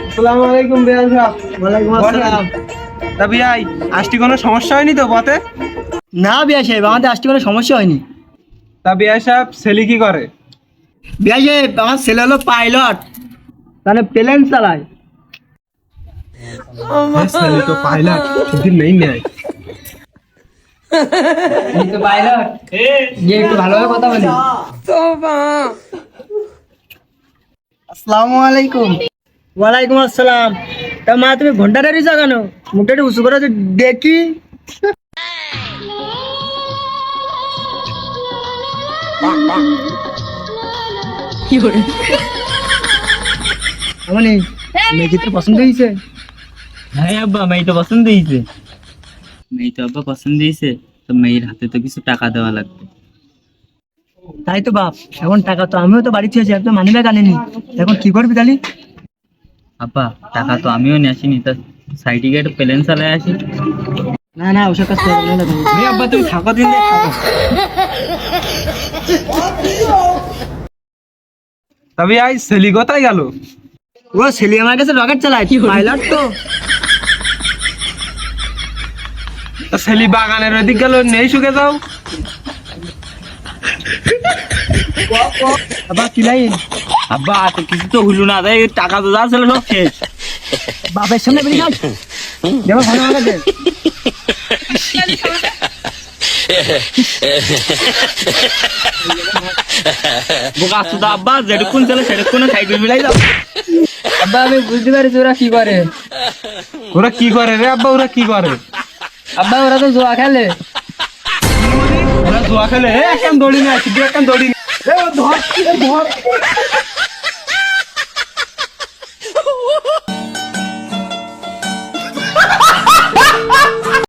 আসসালামু আলাইকুম বিয়ান সাহেব ওয়ালাইকুম আসসালাম। তা বিয়াই আসটি কোনো সমস্যা হয়নি তো পথে না বিয়া সাহেব আমাদের আসতে কোনো সমস্যা হয়নি। তা বিয়াই সাহেব ছেলে কি করে? বিয়া সাহেব আমার ছেলে হলো পাইলট। মানে প্লেন চালায়। ছেলে তো পাইলট নেই নেয় তো পাইলট। গিয়ে একটু ভালোভাবে কথা বলি। আসসালামু আলাইকুম। ওয়ালাইকুম আসসালাম। তা মা তুমি ঘন্টাটা রিসা কেন? মুখটা একটু উঁচু করে যে দেখি। মানে মেয়েকে তো পছন্দ হয়েছে। হ্যাঁ আব্বা মেয়ে তো পছন্দ হয়েছে। মেয়ে তো আব্বা পছন্দ হয়েছে তো মেয়ের হাতে তো কিছু টাকা দেওয়া লাগবে। তাই তো বাপ এখন টাকা তো আমিও তো বাড়িতে আছি একদম মানি ব্যাগ আনিনি। এখন কি করবি তাহলে? আব্বা টাকা তো আমিও নিয়ে আসিনি তা একটা প্লেন চালায় আসি। না না ওসব কাজ করব না তুমি। আব্বা তুমি থাকো দিন দে, থাকো। তা বিয়াই ছেলে কোথায় গেল? ও সেলি আমার কাছে রকেট চালায় কি পাইলট তো। সেলি বাগানের ওদিক গেল নেই শুকে যাও। আবার কি লাইন? আব্বা তো কিছু তো হইল না তাই টাকা তো যা ছিল সব শেষ। বাপের সামনে বেরিয়ে যাস যেমন ভালো আমার কাছে বোকা তো আব্বা যেটুকুন চলে সেটুকুন সাইকেল মিলাই যাও। আব্বা আমি বুঝতে পারছি ওরা কি করে। ওরা কি করে রে আব্বা ওরা কি করে? আব্বা ওরা তো জোয়া খেলে। ওরা জুয়া খেলে। এ, একখান দড়ি না একখান দড়ি না। ধর, ধর।